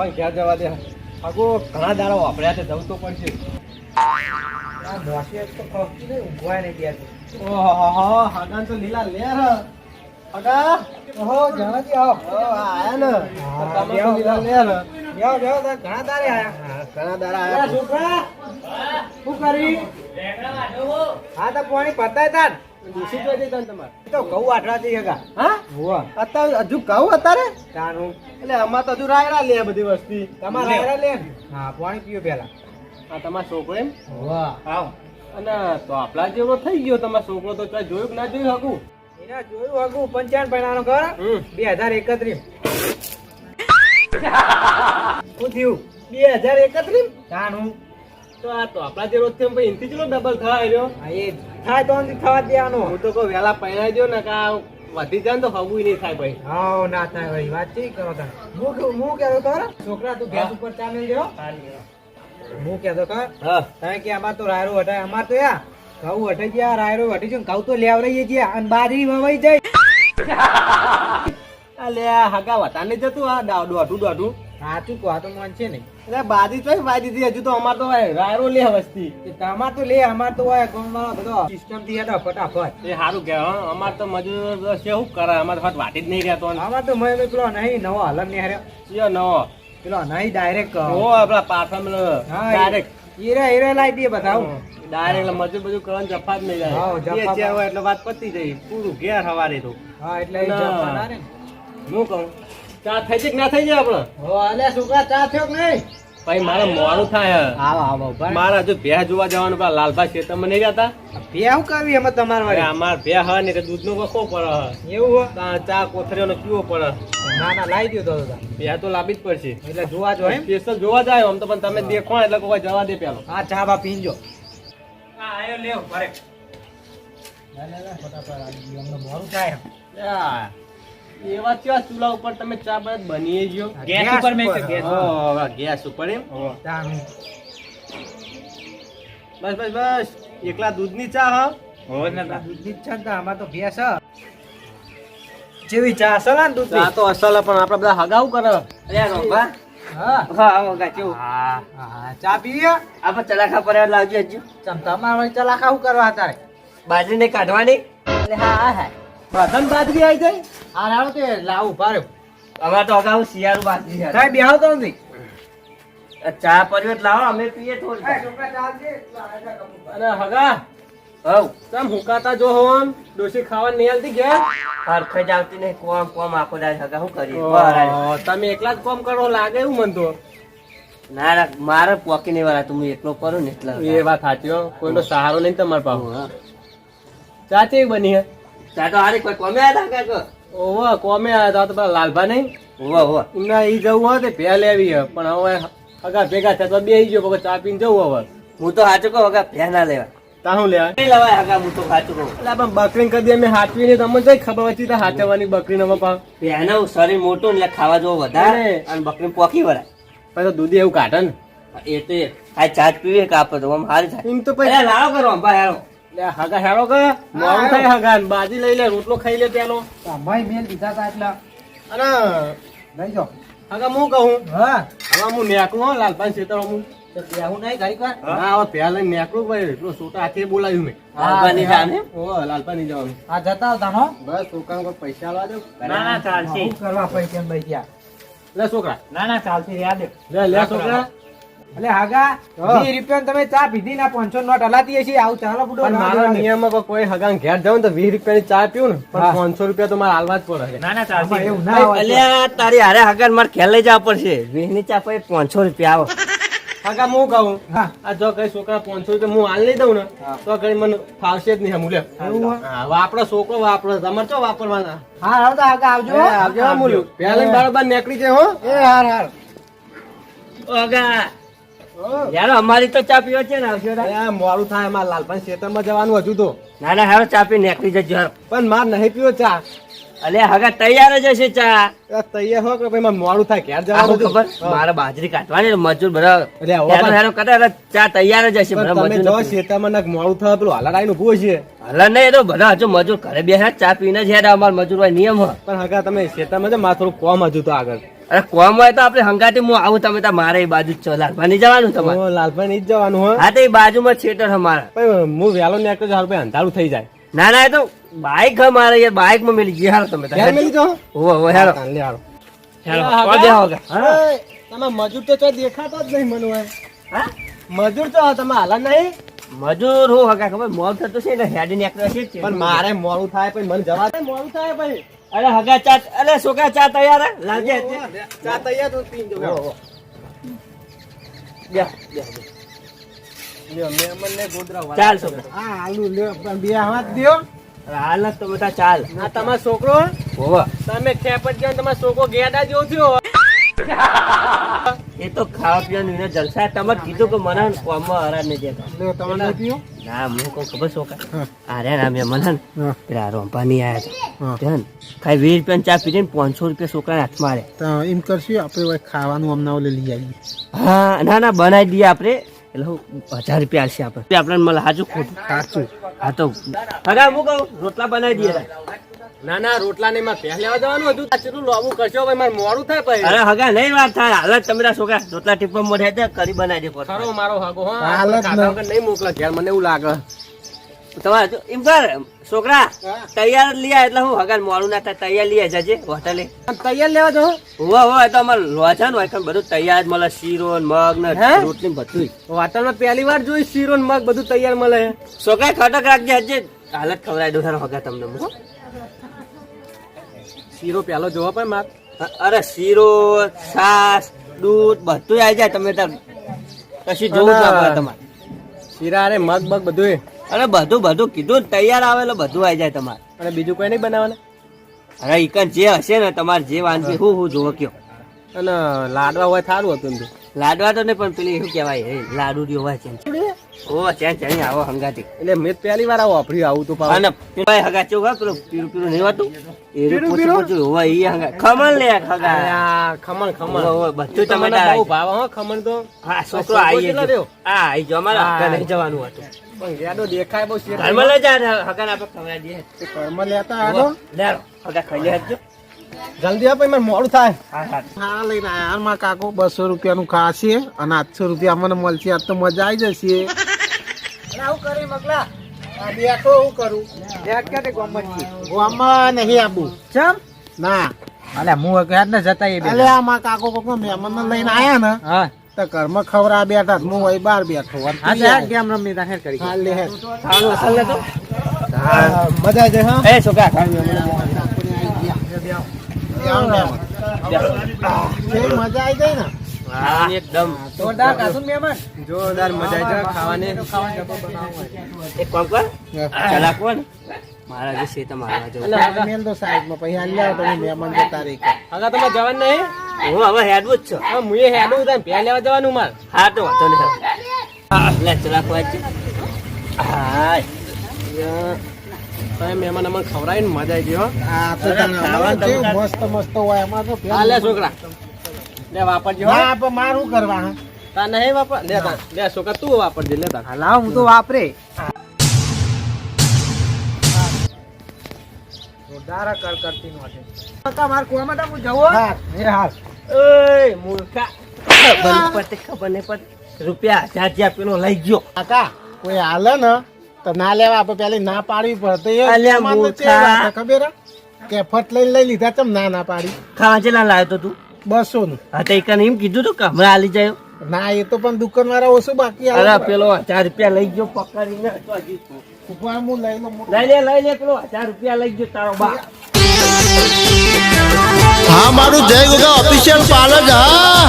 લાલભાઈ ક્યાં જવા દે. આગો ઘણા દાડા વાપર્યા છે જવું તો પડશે. આ મોસી તો ખોખી નહીં ઊંઘવાય નહીં દેતી ઓહો હગાન તો લીલા લેર. હગા જણાજી આવો ઓ હા, તમે લીલા બેહો. લેર. જાઓ જાઓ ઘણા તારે આયા. ઘણા દાડા આયા શું કરી? હા તો પાણી પતાય તાર. હોય છે તમારે? તો ઘઉં હા? હોવા. અત્યારે હજુ કહું અત્યારે? તારું. એટલે અમાર તો હજુ રાયડા લે બધી વસ્તી. તમારે લે. હા પાણી પીઓ પેલા આ તમાર છોકરો એમ? હોવા. આવ. અને તો આપણા જેવો થઈ ગયો. તમારો છોકરો તો ચાલ જોયું કે ના જોયું હકું એના જોયું હગું પંચાવન પૈણાનો ઘર? બે હજાર એકત્રીસ. શું થયું? બે હજાર એકત્રીસ? તાનું. તો આ તો આપણા જેવો જ થયો, એનથી જ ડબલ થાય રહ્યો હા એ થાય તો થવા દેવાનો. હું તો કહું વેલા પહેરાઈ દો ને કે વધી જાય તો હવું નહીં થાય ભાઈ. હાવ ના થાય ભાઈ વાત ચી કરો તમે? હું હું કહેતો ખબર છોકરા તું ગેસ ઉપર ચા મેલ દેવો હું કહેતો ખબર હા? તમે કે અમાર તો રાયરો હટાય અમાર તો યા ઘઉં હટાઈ ગયા રાયરો હટી છે ઘઉં તો લેવરાઈએ છીએ અને બાજરી વવાઈ જાય. અલ્યા હગા વતા જતું આ દોઢું દોઢું. સાચું કહો તો મન છે ને. એટલે બાજી તો બાજી દીધી હજુ તો અમાર તો હોય રાયરો લે વસ્તી તમાર તો લે અમાર તો હોય ગામવાળા બધો સિસ્ટમથી હેડો ફટાફટ. એ સારું કે અમાર તો મજૂર છે શું કરે અમાર તો વાટી જ નહીં રહેતો અમાર તો મેં પેલો નહીં નવો હલન નહીં હારે કયો નવો? પેલો નહીં ડાયરેક્ટ ઓ આપડા પાછા ડાયરેક્ટ હીરે હીરે લાવી દઈએ બધા. ડાયરેક્ટ મજૂર બધું કરવાનું જફા જ નહીં જાય જે હોય એટલે વાત પતી જઈ પૂરું ઘેર હવારે તો. હા એટલે. હું કહું? ચા થઈ છે કે ના થઈ જાય આપણે? હો અલે છોકરા ચા થયો કે નહીં? ભાઈ મારે મોડું થાય. આવો આવો મારે હજુ ભેહ જોવા જવાનું પેલા લાલભાઈ ખેતરમાં નહીં જતા ભેહું કાવી એમાં તમારે વાળી? અમાર ભેહ હોય ને દૂધ નો વખો પડે. એવું હોય? ચા ચા કોથળીઓનો પીવો પડે. ના ના લાવી દ્યો તો. ભેહ તો. લાવી જ પડશે. એટલે જોવા જો એમ. સ્પેશિયલ જોવા જાય આમ તો પણ તમે દેખો એટલે કોઈ જવા દે પેલો. હા ચા બા પીજો હા આયો લેવ ભરે ના ના ફટાફટ આવી ગયો. અમને મોડું થાય એવા કેવા? ચૂલા ઉપર તમે ચા બસ બની ગયો ગેસ ઉપર મેં ગેસ ઉપર. ઓહ, હવે ગેસ ઉપર એમ? બસ બસ બસ. એકલા દૂધની ચા હા? દૂધની જ તો આમાં તો ભેંસ હ. જેવી ચા અસલ ને દૂધ ચા તો અસલ પણ આપડે બધા હગાવ કરે. હા. હા હા ચા પીવી આપણે ચલાખા પર લાવજો હજુ. ચલાખા શું કરવા તારે? બાજરી ને કાઢવાની હા હા. બધાને બાજરી આવી જાય હા રાડો તે લાવ ઊભા રહ્યો અમારે તો અગાઉ શિયાળું બાજરી કાંઈ બેહો તો નહીં ચા પર્યો લાવો અમે પીએ થોડી. અરે હગા હવ. તમ હુકાતા જો હોન ડોસી ખાવા નહીં આલતી ઘેર? હરખે જ આવતી નહીં કોમ કોમ આખો દાડ હગા શું કરી તમે એકલા જ કોમ કરો લાગે એવું મન તો. ના ના મારે પોકી નહીં વાળા તું એકલો કરું ને એટલે એ વાત સાચી હો કોઈનો સહારો નહીં તમારે પાસે ચા ચેવી બની હે? ચા તો હારી કોઈ કોમે આવ્યા હતા કાકો ઓહો કોમે આયા તા તો પેલા લાલભા નહીં? એમના ઈ જવું હોય ભે લેવી હે પણ હવે હગા ભેગા થયા તો બે ગયો પછી ચા પીને જવું હવે. હું તો સાચું કહું હગા ભે ના લેવા. તા હું લેવા? નહીં લેવાય હગા હું તો સાચું કહું. એટલે પણ બકરી કદી અમે હાચવી નહીં તમને કઈ ખબર હતી તો હાચવવાની બકરી ને પા ભેનું શરીર મોટું એટલે ખાવા જેવું વધારે અને બકરી પોખી વળાય પછી દૂધી એવું કાઢે ને. એ તો. આ ચા જ પીવે કે તો આમ હારી થાય એમ તો પછી લાવો કરો ભાઈ લે હગા હેડો કે? મોડું થાય હગા બાજી લઈ લે રોટલો ખાઈ લે પેલો. ભાઈ મેલ દીધા તા એટલે. અને લઈ જાઓ. હગા હું કહું? હા. હવે હું નેકળું હો લાલભાઈ ખેતર હું. બેહું નહીં ઘડીક વાર ના હવે પહેલા લઈને નેકળું ભાઈ એટલો છોટા હાથે બોલાવ્યું મેં. લાલભાની જાને? ઓ લાલપા જવાનું. આ જતા હતા હો બસ છોકરા કોઈ પૈસા લાવવા દો? ના ના ચાલશે. કરવા પૈસા ભાઈ ત્યાં. લે છોકરા. ના ના લે લે છોકરા. એટલે હાગા વીસ રૂપિયા તમે ચા પીધી ના પાંચસો નોટ હલાતી હશે આવું ચાલો બુડો પણ મારા કોઈ- કોઈ ઘેર જાવ તો વીસ રૂપિયાની ચા પીવું ને પણ પાંચસો રૂપિયા તો મારે હાલવા જ પડે. ના ના ચાલતી એવું ના હોય તારી હારે હગા મારે ખેલ લઈ જવા પડશે. વીસની ચા પછી પાંચસો રૂપિયા આવો. હગા હું કહું? હા. આ જો કઈ છોકરા પાંચસો રૂપિયા હું હાલ નહીં દઉં ને તો કઈ મને ફાવશે જ નહીં? હા, વાપરો છોકરો વાપરો તમારે ચો વાપરવાના? હા હાગા આવજો. એ, આવજો હો મુલું. પહેલા નીકળી જાય હો. એ હાર હાર. હગા. યાર અમારી તો ચા પીવા છે ને આવશો મોડું થાય મારે લાલભાઈ ખેતરમાં જવાનું હજુ તો. ના ના હારો ચા પી નીકળી જજો પણ માર નહીં પીવો ચા. અલે હવે તૈયાર જ હશે ચા. તૈયાર હો કે ભાઈ મારે મોડું થાય ઘેર જવાનું ખબર? મારે બાજરી કાઢવાની મજૂર બરાબર હેરો કરે ચા તૈયાર જ હશે તમે જો ખેતરમાં નાખ મોડું થાય પેલું હાલા આવીને ઊભું છે હાલા નહીં તો બધા હજુ મજૂર ઘરે બેસે ચા પીને જ હેરા અમાર મજૂર હોય નિયમ હોય. પણ હગા તમે ખેતરમાં છે મારે થોડું કોમ હજુ તો આગળ. અરે કોમ હોય તો આપણે હંગાતી હું આવું તમે તો મારે બાજુ જ છો લાલભાઈ જવાનું તમારે ઓ, જ જવાનું હો હા તો એ બાજુમાં થિયેટર અમારા પણ હું વહેલો નીકળું છું ભાઈ અંધારું થઈ જાય ના ના એ તો બાઈક અમારે યાર બાઇકમાં મેલી ગયા હાલો તમે તાર. મેલી જાઓ? ઓ ઓ હેલો હાલો. હેલો હા, કોણ બેહો કે? હા. તમે મજૂર તો દેખાતો જ નહીં મને હા? મજૂર તો તમે હાલા નહીં મજૂર હું હગા ખબર મોગ થતું છે ને હેડ નીકળે છે પણ મારે મોડું થાય પછી મને જવા દે મોડું થાય ભાઈ અરે હગા ચા અરે છોકરા ચા તૈયાર? લાવજે ચા તૈયાર તો પીન જો બે તમારો છોકરો તમે ખેપટ ગયા તમારો છોકરો ગેડા જેવો થયો એ તો ખાવા પીવાનું જલસા. તમે કીધું કે મને કોમમાં હરા નહીં લ્યો તમે નહીં હું કહું ખબર છોકરા હા. આ રે ના મને પેલા રોંપાની આયા હતા ખાલી વીસ રૂપિયા ચા પીધી ને પાંચસો રૂપિયા છોકરાના હાથમાં આલે. એમ કરશું આપણે ખાવાનું અમને લઈ આવીએ. હા ના ના બનાવી દઈએ આપણે. એટલે હજાર રૂપિયા આવશે આપણે. આપણે મળે હાજુ ખોટું? સાચું. હા તો હું કહું રોટલા બનાવી દઈએ. ના ના રોટલા ને પહેલા લેવા જવાનું હતું? આ લોબું કરશો? ભાઈ મારે મોડું થાય પછી. અરે હગા નહીં વાત થાય. હાલ જ છોકરા રોટલા ટીપા મોઢે હતા કરી બનાવી દે ખરો મારો હાગો હા. હાલ જ કાકા ને. વગર નહીં મોકલે ઘેર મને એવું લાગે. તમારે એમ કર છોકરા તૈયાર લઈ એટલે હું હગા મોડું ના થાય તૈયાર લઈ જજે હોટલે. તૈયાર લેવા જો હોવા હોય તો અમારે લોચા હોય કારણ બધું તૈયાર જ મળે શીરો મગ ને? રોટલી બધું હોટલમાં પહેલી વાર જોઈ શીરો મગ બધું તૈયાર મળે. છોકરા ખટક રાખજે હજે હાલત ખવડાવી દો તારો હગા તમને હો. શીરો પહેલો જોવા પણ માર. અરે શીરો છાસ દૂધ બધું આવી જાય તમે તાર. કશું જોવું ના પડે તમારે. શીરા અરે મગ બગ બધું અરે બધું બધું કીધું તૈયાર આવે એટલે બધું આવી જાય તમારે. અને બીજું કોઈ નહીં બનાવવાનું? અરે ઈકન જે હશે ને તમારે જે વાનગી હું હું જોવો કયો. અને લાડવા હોય સારું હતું લાડવા તો નહીં પણ પેલી શું કહેવાય લાડુ રી હોય છે ઓ ચેન ચેન આવો હંગાતી એટલે મેં પહેલી વાર આવું વાપર્યું આવું તો પાછું. અને પેલા હગા ચેવું હોય પેલું પીરું પીરું નહીં હોતું? એ પીરું પોચું પોચું હોય ઈ હંગા. ખમણ લે હગા. ખમણ ખમણ. હોવે, હોવે, બધું તમે બહુ ભાવ હો ખમણ તો. હા છોકરો છોકરો આવી ગયો. રહ્યો? આવી ગયો. અમારે હગા નહીં જવાનું હતું. પણ ગેડો દેખાય બહુ શેર. ઘરમાં લઈ જા હગા આપણે ખવડાવી દઈએ. તે ઘરમાં લેતા આવો. લેરો. હગા ખાઈ લે હજુ. જલ્દી આપે મોડું થાય. હા લઈને આયા મારા કાકો. બસો રૂપિયાનું ખાશે અને આઠસો રૂપિયા મને મળશે. આજ તો મજા આવી જશે. આવું કરે મગલા. બેઠો હું કરું? ગામમાં નહીં આબુ ચમ? ના. અલે હું ઘેર ને જતા એ અલે આ મારા કાકો કોક મહેમાન લઈને આયા ને હા. તો કર્મ ખવરા બેઠા તો હું અહીં બહાર બેઠો તું કેમ રમી તા કરી. હા, લે. અસલ હા, મજા જાય હા? એ છોકરા મજા આવી જાય ને હા એકદમ. જોરદાર કાસું મહેમાન? જોરદાર મજા આવી ખાવાની. એક કામ કર ચલા કોણ મારા જે છે તમારા જો અલે હગા મેલ દો સાઈડમાં પછી હાલ જાઓ તમે મહેમાન જતા રહી કે. તમે જવાનું નહીં? હું હવે હેડવું જ છું. હા હું એ હેડું થાય પહે લેવા જવાનું માર. હા તો વાંધો નહીં. લે ચલા કોઈ હા તમે મહેમાન અમને ખવડાવીને મજા આવી ગઈ હો. આ તો તને મસ્ત મસ્ત હોય એમાં તો. હા છોકરા. લે વાપરજો. ના પણ મારું કરવા તા નહીં વાપર લે તા લે છોકરા તું વાપરજે લે તા. લાવ હું તો વાપરે. જોરદાર કર કરતી નો છે. કાકા માર કુવા માટે હું જવું હા એ હાલ. એ મૂર્ખા. ખબર નહીં પડતી ખબર ને પડતી. રૂપિયા હજાર જ્યાં પેલો લઈ ગયો. કાકા કોઈ હાલે ને તો ના લેવા આપણે પેલી ના પાડવી પડે એ અલ્યા મૂર્ખા. ખબર કે ફટ લઈને લઈ લીધા તમ ના ના પાડી? ખાવા ચેલા લાવ્યો તો તું? બસો નું હા તો એકને એમ કીધું તું કમરા આલી જાય. ના એ તો પણ દુકાન વાળા ઓછું બાકી અરે પેલો હજાર રૂપિયા લઈ ગયો પકડીને. તો હજી તું. હું લઈ લઉં લઈ લે લઈ લે પેલો હજાર રૂપિયા લઈ ગયો તારો બા. હા મારું જય ગોગા ઓફિશિયલ પાર્લર હા.